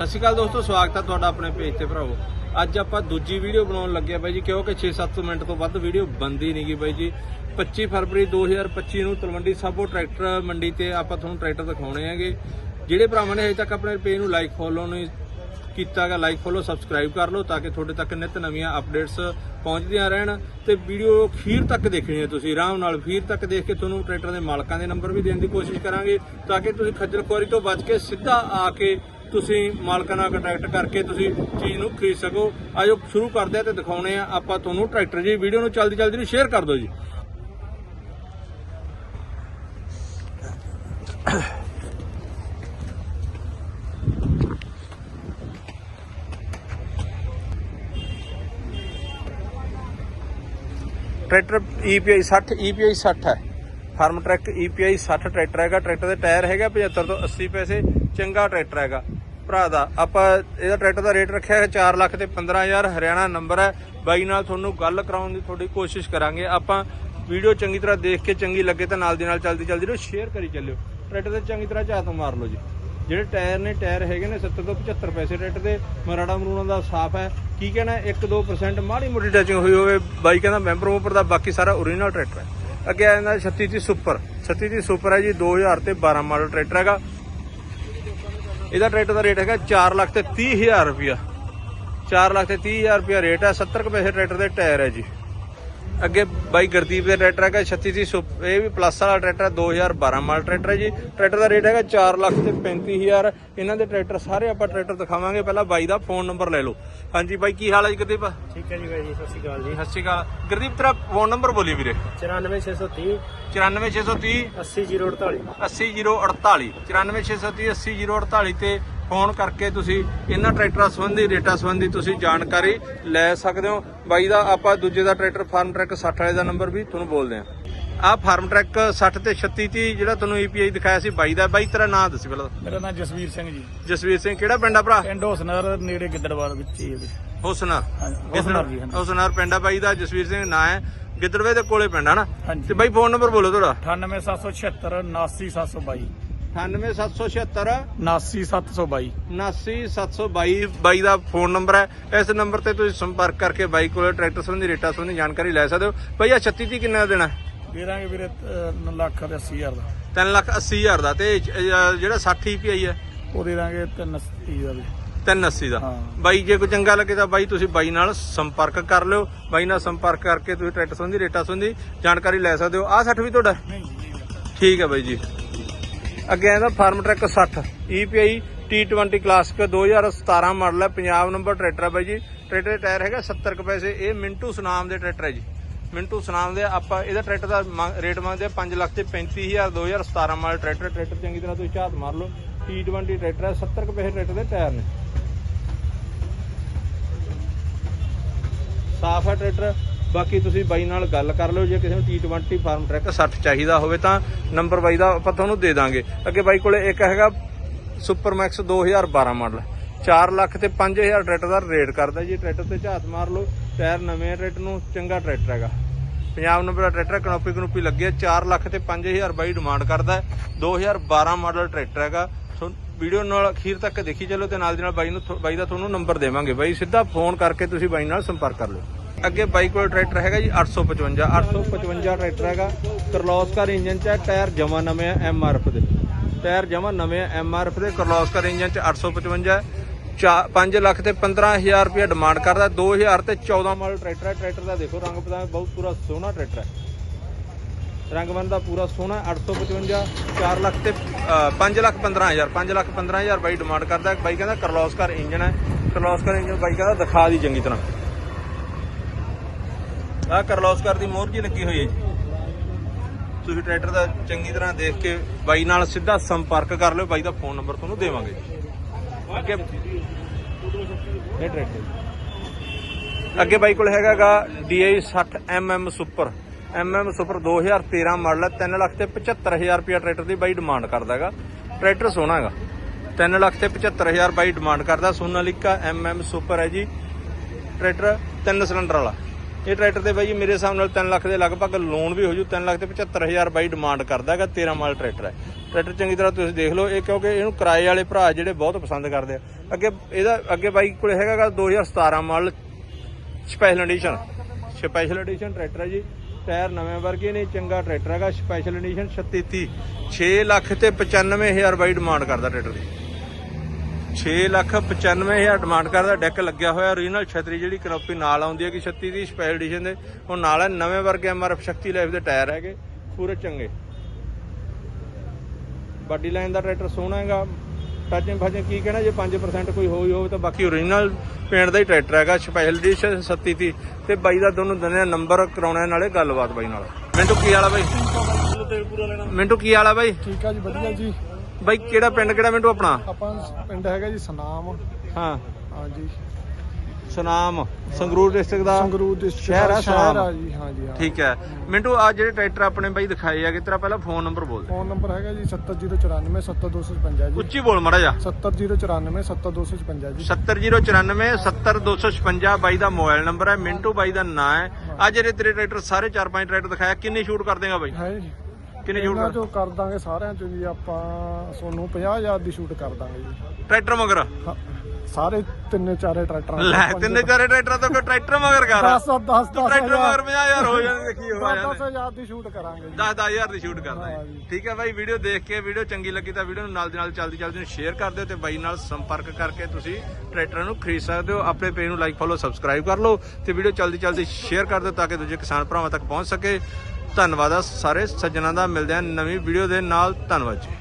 ਸਤਿ ਸ਼੍ਰੀ ਅਕਾਲ ਦੋਸਤੋ, ਸਵਾਗਤ ਹੈ ਤੁਹਾਡਾ ਆਪਣੇ ਪੇਜ ਤੇ ਭਰਾਵੋ। ਅੱਜ ਆਪਾਂ ਦੂਜੀ ਵੀਡੀਓ ਬਣਾਉਣ ਲੱਗੇ ਆ ਬਾਈ ਜੀ, ਕਿਉਂਕਿ 6-7 ਮਿੰਟ ਤੋਂ ਵੱਧ ਵੀਡੀਓ ਬੰਦੀ ਨਹੀਂਗੀ ਬਾਈ ਜੀ। 25 ਫਰਵਰੀ 2025 ਨੂੰ ਤਲਵੰਡੀ ਸਾਬੋ ਟਰੈਕਟਰ ਮੰਡੀ ਤੇ ਆਪਾਂ ਤੁਹਾਨੂੰ ਟਰੈਕਟਰ ਦਿਖਾਉਣੇ ਹੈਗੇ। ਜਿਹੜੇ ਭਰਾਵਾਂ ਨੇ ਹਜੇ ਤੱਕ ਆਪਣੇ ਪੇਜ ਨੂੰ ਲਾਈਕ ਫੋਲੋ ਨਹੀਂ ਕੀਤਾਗਾ ਲਾਈਕ ਫੋਲੋ ਸਬਸਕ੍ਰਾਈਬ ਕਰ ਲਓ ਤਾਂ ਕਿ ਤੁਹਾਡੇ ਤੱਕ ਨਿਤ ਨਵੀਆਂ ਅਪਡੇਟਸ ਪਹੁੰਚਦੀਆਂ ਰਹਿਣ। ਤੇ ਵੀਡੀਓ ਖੀਰ ਤੱਕ ਦੇਖਣੀ ਹੈ ਤੁਸੀਂ, ਆਰਾਮ ਨਾਲ ਖੀਰ ਤੱਕ ਦੇਖ ਕੇ ਤੁਹਾਨੂੰ ਟਰੈਕਟਰ ਦੇ ਮਾਲਕਾਂ ਦੇ ਨੰਬਰ ਵੀ ਦੇਣ ਦੀ ਕੋਸ਼ਿਸ਼ ਕਰਾਂਗੇ ਤਾਂ ਕਿ ਤੁਸੀਂ ਖੱਜਲ ਖੁਆਰੀ ਤੋਂ ਬਚ ਕੇ ਸਿੱਧਾ ਆ ਕੇ ਤੁਸੀਂ ਮਾਲਕਾਂ ਨਾਲ ਕੰਟੈਕਟ ਕਰਕੇ ਤੁਸੀਂ ਚੀਜ਼ ਨੂੰ ਖਰੀਦ ਸਕੋ। ਆਜੋ ਸ਼ੁਰੂ ਕਰਦੇ ਆ ਤੇ ਦਿਖਾਉਣੇ ਆ ਆਪਾਂ ਤੁਹਾਨੂੰ ਟਰੈਕਟਰ ਜੀ, ਵੀਡੀਓ ਨੂੰ ਜਲਦੀ ਜਲਦੀ ਨੂੰ ਸ਼ੇਅਰ ਕਰ ਦਿਓ ਜੀ। ਟਰੈਕਟਰ EPI 60 EPI 60 ਹੈ। ਫਾਰਮ ਟਰੈਕ EPI 60 ਟਰੈਕਟਰ ਹੈਗਾ। ਟਰੈਕਟਰ ਦੇ ਟਾਇਰ ਹੈਗਾ 75 ਤੋਂ 80 ਪੈਸੇ। ਚੰਗਾ ਟਰੈਕਟਰ ਹੈਗਾ। ਭਰਾ ਦਾ। ਆਪਾਂ ਇਹਦਾ ਟਰੈਕਟਰ ਦਾ ਰੇਟ ਰੱਖਿਆ ਹੈ 4 ਲੱਖ ਤੇ 15000 ਹਰਿਆਣਾ ਨੰਬਰ ਹੈ। ਬਾਈ ਨਾਲ ਤੁਹਾਨੂੰ ਗੱਲ ਕਰਾਉਣ ਦੀ ਤੁਹਾਡੀ ਕੋਸ਼ਿਸ਼ ਕਰਾਂਗੇ। ਆਪਾਂ ਵੀਡੀਓ ਚੰਗੀ ਤਰ੍ਹਾਂ ਦੇਖ ਕੇ ਚੰਗੀ ਲੱਗੇ ਤਾਂ ਨਾਲ ਦੀ ਨਾਲ ਜਲਦੀ ਜਲਦੀ ਨੂੰ ਸ਼ੇਅਰ ਕਰੀ ਚੱਲਿਓ। ਟਰੈਕਟਰ ਤੇ ਚੰਗੀ ਤਰ੍ਹਾਂ ਝਾਤ ਮਾਰ ਲਓ ਜੀ। ਜਿਹੜੇ ਟਾਇਰ ਨੇ, ਟਾਇਰ ਹੈਗੇ ਨੇ 70 ਤੋਂ 75 ਪੈਸੇ ਟਰੈਕਟਰ ਦੇ। ਮਰਾੜਾ ਮਰੂਣਾ ਦਾ ਸਾਫ਼ ਹੈ। ਕੀ ਕਹਿਣਾ 1-2% ਮਾੜੀ ਮੋਟੀ ਟਚਿੰਗ ਹੋਈ ਹੋਵੇ। ਬਾਈ ਕਹਿੰਦਾ ਮੈਂਬਰ ਮੂਪਰ ਦਾ, ਬਾਕੀ ਸਾਰਾ ਓਰੀਜਨਲ ਟਰੈਕਟਰ ਹੈ। ਅੱਗੇ ਆ ਜਾਂਦਾ 36 ਦੀ ਸੁਪਰ 36 ਦੀ ਸੁਪਰ ਹੈ ਜੀ 2000 ਤੇ 12 ਮਾਡਲ ਟਰੈਕਟਰ ਹੈਗਾ। ਇਹਦਾ ਟਰੈਕਟਰ ਦਾ ਰੇਟ ਹੈਗਾ 4 ਲੱਖ ਤੇ 30000 ਰੁਪਇਆ। 4 ਲੱਖ ਤੇ 30000 ਰੁਪਇਆ ਰੇਟ ਹੈ 70 ਕੁ ਪੈਸੇ ਟਰੈਕਟਰ ਦੇ ਟਾਇਰ ਹੈ ਜੀ। ਅੱਗੇ ਬਾਈ ਗੁਰਦੀਪ ਦੇ ਟਰੈਕਟਰ ਹੈਗਾ 36 ਦੀ ਇਹ ਵੀ ਪਲੱਸ ਵਾਲਾ ਟਰੈਕਟਰ ਹੈ 2012 ਮਾਡਲ ਟਰੈਕਟਰ ਹੈ ਜੀ। ਟਰੈਕਟਰ ਦਾ ਰੇਟ ਹੈਗਾ 4 ਲੱਖ ਤੇ 35000 ਇਹਨਾਂ ਦੇ ਟਰੈਕਟਰ ਸਾਰੇ ਆਪਾਂ ਟਰੈਕਟਰ ਦਿਖਾਵਾਂਗੇ। ਪਹਿਲਾਂ ਬਾਈ ਦਾ ਫੋਨ ਨੰਬਰ ਲੈ ਲਓ। ਹਾਂਜੀ ਬਾਈ ਕੀ ਹਾਲ ਹੈ ਜੀ ਗੁਰਦੀਪ? ਠੀਕ ਹੈ ਜੀ ਬਾਈ ਜੀ ਸਤਿ ਸ਼੍ਰੀ ਅਕਾਲ ਜੀ। ਸਤਿ ਸ਼੍ਰੀ ਅਕਾਲ। ਗੁਰਦੀਪ ਤੇਰਾ ਫੋਨ ਨੰਬਰ ਬੋਲੀ ਵੀਰੇ। 94630 94630 80048 80048 94630 80048 ਤੇ ਫੋਨ ਕਰਕੇ ਤੁਸੀਂ ਇਹਨਾਂ ਟਰੈਕਟਰਾਂ ਸੰਬੰਧੀ ਰੇਟਾਂ ਸੰਬੰਧੀ ਤੁਸੀਂ ਜਾਣਕਾਰੀ ਲੈ ਸਕਦੇ ਹੋ। ਬਾਈ ਦਾ ਆਪਾਂ ਦੂਜੇ ਦਾ ਟਰੈਕਟਰ ਫਾਰਮ ਟਰੈਕ 60 ਵਾਲੇ ਦਾ ਨੰਬਰ ਵੀ ਤੁਹਾਨੂੰ ਬੋਲਦੇ ਆ ਆ ਫਾਰਮ ਟਰੈਕ 60 ਤੇ 36 ਤੀ ਜਿਹੜਾ ਤੁਹਾਨੂੰ EPI ਦਿਖਾਇਆ ਸੀ ਬਾਈ ਦਾ। ਬਾਈ ਤੇਰਾ ਨਾਮ ਦੱਸੀ ਪਹਿਲਾਂ। ਮੇਰਾ ਨਾਮ ਜਸਵੀਰ ਸਿੰਘ ਜੀ। ਜਸਵੀਰ ਸਿੰਘ ਕਿਹੜਾ ਪਿੰਡ ਆ ਭਰਾ? ਪਿੰਡ ਹੁਸਨਰ ਨੇੜੇ ਗਿੱਦੜਵਾਲ ਵਿੱਚ ਹੀ ਹੈ ਜੀ। ਹੁਸਨਾ ਹਾਂਜੀ, ਹੁਸਨਰ ਜੀ। ਹੁਸਨਾਰ ਪਿੰਡ ਆ ਬਾਈ ਦਾ ਜਸਵੀਰ ਸਿੰਘ ਨਾਂ ਹੈ। ਗਿੱਦੜਵੇ ਦੇ ਕੋਲੇ ਪਿੰਡ ਆ ਨਾ। ਤੇ ਬਾਈ ਫੋਨ ਨੰਬਰ ਬੋਲੋ ਤੁਹਾਡਾ 98776 79722 98776 79722 79722 ਬਾਈ। ਦਾ ਫੋਨ ਨੰਬਰ ਹੈ। ਇਸ ਨੰਬਰ ਤੇ ਤੁਸੀਂ ਸੰਪਰਕ ਕਰਕੇ ਬਾਈ ਕੋਲ ਟਰੈਕਟਰ ਸੰਬੰਧੀ ਰੇਟਾਂ ਸੰਬੰਧੀ ਜਾਣਕਾਰੀ ਲੈ ਸਕਦੇ ਹੋ। ਭਈਆ 36 ਦੀ ਕਿੰਨਾ ਦੇਣਾ? ਦੇ ਦਾਂਗੇ ਵੀਰੇ 9 ਲੱਖ ਤੇ 80 ਹਜ਼ਾਰ ਦਾ। 3 ਲੱਖ 80 ਹਜ਼ਾਰ ਦਾ। ਤੇ ਜਿਹੜਾ 60 EPI ਹੈ? ਉਹ ਦੇ ਦਾਂਗੇ 380 ਦਾ ਵੀ। 380 ਦਾ। ਹਾਂ। ਬਾਈ ਜੇ ਕੋਈ ਚੰਗਾ ਲੱਗੇ ਤਾਂ ਬਾਈ ਤੁਸੀਂ ਬਾਈ ਨਾਲ ਸੰਪਰਕ ਕਰ ਲਿਓ। ਬਾਈ ਨਾਲ ਸੰਪਰਕ ਕਰਕੇ ਤੁਸੀਂ ਟਰੈਕਟਰ ਸੰਬੰਧੀ ਰੇਟਾਂ ਸੰਬੰਧੀ ਜਾਣਕਾਰੀ ਲੈ ਸਕਦੇ ਹੋ। ਆਹ 60 ਵੀ ਤੁਹਾਡਾ? ਠੀਕ ਹੈ ਬਾਈ ਜੀ। ਅੱਗੇ ਇਹਦਾ Farmtrac 60 EPI T20 classic 2017 model ਹੈ, ਪੰਜਾਬ ਨੰਬਰ ਟਰੈਕਟਰ ਹੈ ਬਾਈ ਜੀ। ਟਰੈਕਟਰ ਦੇ ਟਾਇਰ ਹੈਗਾ 70 ਕੁ ਪੈਸੇ, ਇਹ ਮਿੰਟੂ ਸੁਨਾਮ ਦੇ ਟਰੈਕਟਰ ਹੈ ਜੀ। ਮਿੰਟੂ ਸੁਨਾਮ ਦੇ, ਆਪਾਂ ਇਹਦਾ ਟਰੈਕਟਰ ਦਾ ਰੇਟ ਮੰਗਦੇ ਆ 5 ਲੱਖ ਤੇ 35000 2017 ਮਾਡਲ ਟਰੈਕਟਰ ਟਰੈਕਟਰ ਚੰਗੀ ਤਰ੍ਹਾਂ ਤੁਸੀਂ ਝਾਤ ਮਾਰ ਲਓ। T20 ਟਰੈਕਟਰ ਹੈ 70 ਕੁ ਪੈਸੇ ਟਰੈਕਟਰ ਦੇ ਟਾਇਰ ਨੇ। ਸਾਫ਼ ਹੈ ਟਰੈਕਟਰ। ਬਾਕੀ ਤੁਸੀਂ ਬਾਈ ਨਾਲ ਗੱਲ ਕਰ ਲਿਓ, ਜੇ ਕਿਸੇ ਨੂੰ T20 ਫਾਰਮ ਟਰੈਕ 60 ਚਾਹੀਦਾ ਹੋਵੇ ਤਾਂ ਨੰਬਰ ਬਾਈ ਦਾ ਆਪਾਂ ਤੁਹਾਨੂੰ ਦੇ ਦਾਂਗੇ। ਅੱਗੇ ਬਾਈ ਕੋਲੇ ਇੱਕ ਹੈਗਾ ਸੁਪਰ ਮੈਕਸ 2012 ਮਾਡਲ 4 ਲੱਖ ਤੇ 5000 ਟਰੈਕਟਰ ਦਾ ਰੇਟ ਕਰਦਾ ਜੀ। ਟਰੈਕਟਰ ਤੇ ਝਾਤ ਮਾਰ ਲਓ ਟਾਇਰ ਨਵੇਂ ਆ ਟਰੈਕਟਰ ਨੂੰ ਚੰਗਾ ਟਰੈਕਟਰ ਹੈਗਾ। ਪੰਜਾਬ ਨੰਬਰ ਦਾ ਟਰੈਕਟਰ ਕਨੋਪੀ ਕਨੋਪੀ ਲੱਗੀ ਹੈ 4 ਲੱਖ ਤੇ 5000 ਬਾਈ ਡਿਮਾਂਡ ਕਰਦਾ ਹੈ। 2012 ਮਾਡਲ ਟਰੈਕਟਰ ਹੈਗਾ। ਸੋ ਵੀਡੀਓ ਨਾਲ ਅਖੀਰ ਤੱਕ ਦੇਖੀ ਚੱਲੋ ਤੇ ਨਾਲ ਦੀ ਨਾਲ ਬਾਈ ਨੂੰ ਥੋ- ਬਾਈ ਦਾ ਤੁਹਾਨੂੰ ਨੰਬਰ ਦੇਵਾਂਗੇ। ਬਾਈ ਸਿੱਧਾ ਫੋਨ ਕਰਕੇ ਤੁਸੀਂ ਬਾਈ ਨਾਲ ਸੰਪਰਕ ਕਰ ਲਿਓ। ਅੱਗੇ ਬਾਈ ਕੋਲ ਟਰੈਕਟਰ ਹੈਗਾ ਜੀ 855 855 ਟਰੈਕਟਰ ਹੈਗਾ। ਕਰਲੋਸਕਰ ਇੰਜਨ ਚ ਹੈ, ਟਾਇਰ ਜਮਾ ਨਵੇਂ ਆ ਐਮਆਰਐਫ ਦੇ। ਟਾਇਰ ਜਮਾ ਨਵੇਂ ਆ ਐਮਆਰਐਫ ਦੇ ਕਰਲੋਸਕਰ ਇੰਜਨ ਚ 855 ਹੈ 5 ਲੱਖ ਤੇ 15000 ਰੁਪਏ ਡਿਮਾਂਡ ਕਰਦਾ 2000 ਤੇ 14 ਮਾਡਲ ਟਰੈਕਟਰ ਹੈ। ਟਰੈਕਟਰ ਦਾ ਦੇਖੋ ਰੰਗ ਪਤਾ ਬਹੁਤ ਪੂਰਾ ਸੋਹਣਾ ਟਰੈਕਟਰ ਹੈ। ਰੰਗਬੰਦ ਦਾ ਪੂਰਾ ਸੋਹਣਾ 855 4 ਲੱਖ ਤੇ 5 ਲੱਖ 15000 5 ਲੱਖ 15000 ਬਾਈ ਡਿਮਾਂਡ ਕਰਦਾ। ਬਾਈ ਕਹਿੰਦਾ ਕਰਲੋਸਕਰ ਇੰਜਨ ਹੈ। ਕਰਲੋਸਕਰ ਇੰਜਨ ਬਾਈ ਕਹਿੰਦਾ ਦਿਖਾ ਦੀ ਚੰਗੀ ਤਰ੍ਹਾਂ। ਆਹ ਕਰਲੋਸਕਰ ਦੀ ਮੋਹਰ ਜੀ ਲੱਗੀ ਹੋਈ ਹੈ ਜੀ? ਤੁਸੀਂ ਟਰੈਕਟਰ ਦਾ ਚੰਗੀ ਤਰ੍ਹਾਂ ਦੇਖ ਕੇ ਬਾਈ ਨਾਲ ਸਿੱਧਾ ਸੰਪਰਕ ਕਰ ਲਿਓ, ਬਾਈ ਦਾ ਫੋਨ ਨੰਬਰ ਤੁਹਾਨੂੰ ਦੇਵਾਂਗੇ। ਅੱਗੇ ਇਹ ਟਰੈਕਟਰ ਅੱਗੇ ਬਾਈ ਕੋਲ ਹੈਗਾਗਾ DI 60 MM super. MM super 2013 model ਹੈ 3 ਲੱਖ ਤੇ 75000 ਰੁਪਿਆ ਟਰੈਕਟਰ ਦੀ ਬਾਈ ਡਿਮਾਂਡ ਕਰਦਾ ਹੈਗਾ। ਟਰੈਕਟਰ ਸੋਹਣਾ ਹੈਗਾ। 3 ਲੱਖ ਤੇ 75000 ਬਾਈ ਡਿਮਾਂਡ ਕਰਦਾ। ਸੋਨਾਲਿਕਾ MM ਸੁਪਰ ਹੈ ਜੀ। ਟਰੈਕਟਰ ਤਿੰਨ ਸਿਲੰਡਰ ਵਾਲਾ। ਇਹ ਟਰੈਕਟਰ ਤੇ ਬਾਈ ਜੀ ਮੇਰੇ ਹਿਸਾਬ ਨਾਲ 3 ਲੱਖ ਦੇ ਲਗਭਗ ਲੋਨ ਵੀ ਹੋ ਜੂ 3 ਲੱਖ ਤੇ 75000 ਬਾਈ ਡਿਮਾਂਡ ਕਰਦਾ ਹੈਗਾ 13 ਮਾਲ ਟਰੈਕਟਰ ਹੈ। ਟਰੈਕਟਰ ਚੰਗੀ ਤਰ੍ਹਾਂ ਤੁਸੀਂ ਦੇਖ ਲਓ, ਇਹ ਕਿਉਂਕਿ ਇਹਨੂੰ ਕਿਰਾਏ ਵਾਲੇ ਭਰਾ ਜਿਹੜੇ ਬਹੁਤ ਪਸੰਦ ਕਰਦੇ ਆ। ਅੱਗੇ ਇਹਦਾ, ਅੱਗੇ ਬਾਈ ਕੋਲੇ ਹੈਗਾਗਾ 2017 ਮਾਲ special edition special edition tractor ਹੈ ਜੀ। ਟਾਇਰ ਨਵੇਂ ਵਰਗੇ ਨੇ, ਚੰਗਾ ਟਰੈਕਟਰ ਹੈਗਾ ਸਪੈਸ਼ਲ ਐਡੀਸ਼ਨ 3630 6 ਲੱਖ ਤੇ 95000 ਬਾਈ ਡਿਮਾਂਡ ਕਰਦਾ ਟਰੈਕਟਰ ਦੀ। 6 ਲੱਖ 95000 ਡਿਮਾਂਡ ਕਰਦਾ ਡੈਕ ਲੱਗਿਆ ਹੋਇਆ। ਓਰੀਜਨਲ ਛਤਰੀ ਜਿਹੜੀ ਕਨੋਪੀ ਨਾਲ ਆਉਂਦੀ ਹੈ ਕਿ 36 ਦੀ ਸਪੈਸ਼ਲ ਐਡੀਸ਼ਨ ਦੇ। ਉਹ ਨਾਲ ਹੈ ਨਵੇਂ ਵਰਗੇ ਐਮਆਰਐਫ ਸ਼ਕਤੀ ਲਾਈਫ ਦੇ ਟਾਇਰ ਹੈਗੇ ਪੂਰੇ ਚੰਗੇ। ਬਾਡੀ ਲਾਈਨ ਦਾ ਟਰੈਕਟਰ ਸੋਹਣਾ ਹੈਗਾ। ਟੱਚਿੰਗ ਫਾਚਿੰਗ ਕੀ ਕਹਿਣਾ ਜੇ 5% ਕੋਈ ਹੋਈ ਹੋਵੇ ਤਾਂ ਬਾਕੀ ਓਰੀਜਨਲ ਪੇਂਟ ਦਾ ਹੀ ਟਰੈਕਟਰ ਹੈਗਾ ਸਪੈਸ਼ਲ ਐਡੀਸ਼ਨ 37 ਦੀ ਤੇ ਬਾਈ ਦਾ ਦੋਨੋਂ ਦਨੇ ਨੰਬਰ ਕਰਾਉਣਾ ਨਾਲੇ ਗੱਲਬਾਤ ਬਾਈ ਨਾਲ। ਮਿੰਟੂ ਕੀ ਵਾਲਾ ਬਾਈ? ਮਿੰਟੂ ਕੀ ਵਾਲਾ ਬਾਈ? ਠੀਕ ਆ ਜੀ ਵਧੀਆ ਜੀ। ਬਾਈ ਕਿਹੜਾ ਪਿੰਡ ਕਿਹੜਾ ਮਿੰਟੂ ਆਪਣਾ? ਆਪਾਂ ਪਿੰਡ ਹੈਗਾ ਜੀ ਸਨਾਮ। ਹਾਂ। ਹਾਂਜੀ। ਸੁਨਾਮ ਸੰਗਰੂਰ ਡਿਸਟ੍ਰਿਕਟ ਦਾ ਸੰਗਰੂਰ ਡਿਸਟ੍ਰਿਕਟ ਸ਼ਹਿਰ ਆ ਸ਼ਹਿਰ ਸਨਾਮ। ਜੀ ਹਾਂ। ਠੀਕ ਹੈ। ਮਿੰਟੂ ਆ ਜਿਹੜੇ ਟਰੈਕਟਰ ਆਪਣੇ ਬਾਈ ਦਿਖਾਏ ਆ ਕਿ ਤੇਰਾ ਪਹਿਲਾਂ ਫੋਨ ਨੰਬਰ ਬੋਲ ਦੇ। ਫੋਨ ਨੰਬਰ ਹੈਗਾ ਜੀ 70094 70255 ਜੀ। ਉੱਚੀ ਬੋਲ ਮੜਾ ਜਾ। 70094 70255 ਜੀ 70094 70256 ਬਾਈ ਦਾ ਮੋਬਾਈਲ ਨੰਬਰ ਹੈ। ਮਿੰਟੂ ਬਾਈ ਦਾ ਨਾਂ ਹੈ। ਆ ਜਿਹੜੇ ਤੇਰੇ ਟਰੈਕਟਰ ਸਾਰੇ 4-5 ਟਰੈਕਟਰ ਦਿਖਾਇਆ ਕਿੰਨੀ ਸ਼ੂਟ ਕਰ ਦੇਗਾ ਬਾਈ? ਹੈ ਜੀ। ਕਿੰਨੀ ਇਹਨਾਂ ਕਰ ਚੋਂ ਕਰ ਦਾਂਗੇ ਸਾਰਿਆਂ ਚੋਂ ਜੀ ਆਪਾਂ ਤੁਹਾਨੂੰ 50000 ਦੀ ਸ਼ੂਟ ਕਰ ਦਾਂਗੇ ਜੀ। ਟਰੈਕਟਰ ਮਗਰ? ਹਾਂ, ਸਾਰੇ ਤਿੰਨੇ ਚਾਰੇ ਟਰੈਕਟਰਾਂ ਲੈ ਤਿੰਨੇ ਚਾਰੇ ਟਰੈਕਟਰਾਂ ਤੋਂ ਕੋਈ ਟਰੈਕਟਰ ਮਗਰ ਕਰ। 10 10 ਤੂੰ ਟਰੈਕਟਰ ਮਗਰ 50000 ਹੋ ਜਾਂਦੇ ਦੇਖੀ ਹੋ ਜਾਂਦੇ। 10000 ਦੀ ਸ਼ੂਟ ਕਰਾਂਗੇ ਜੀ। 10 10000 ਦੀ ਸ਼ੂਟ ਕਰਦਾ ਹੈ ਜੀ। ਠੀਕ ਹੈ ਬਾਈ ਵੀਡੀਓ ਦੇਖ ਕੇ ਵੀਡੀਓ ਚੰਗੀ ਲੱਗੀ ਤਾਂ ਵੀਡੀਓ ਨੂੰ ਨਾਲ ਦੀ ਨਾਲ ਚਲਦੀ ਚਲਦੀ ਨੂੰ ਸ਼ੇਅਰ ਕਰ ਦਿਓ ਤੇ ਬਾਈ ਨਾਲ ਸੰਪਰਕ ਕਰਕੇ ਤੁਸੀਂ ਟਰੈਕਟਰ ਨੂੰ ਖਰੀਦ ਸਕਦੇ ਹੋ। ਆਪਣੇ ਪੇਜ ਨੂੰ ਲਾਈਕ ਫੋਲੋ ਸਬਸਕ੍ਰਾਈਬ ਕਰ ਲਓ ਤੇ ਵੀਡੀਓ ਚਲਦੀ ਚਲਦੀ ਸ਼ੇਅਰ ਕਰ ਦਿਓ ਤਾਂ ਕਿ ਦੂਜੇ ਕਿਸਾਨ ਭਰਾਵਾਂ ਤੱਕ ਪਹੁੰਚ ਸਕੇ। ਧੰਨਵਾਦ ਆ ਸਾਰੇ ਸੱਜਣਾਂ ਦਾ ਮਿਲਦੇ ਹਾਂ ਨਵੀਂ ਵੀਡੀਓ ਦੇ ਨਾਲ ਧੰਨਵਾਦ ਜੀ।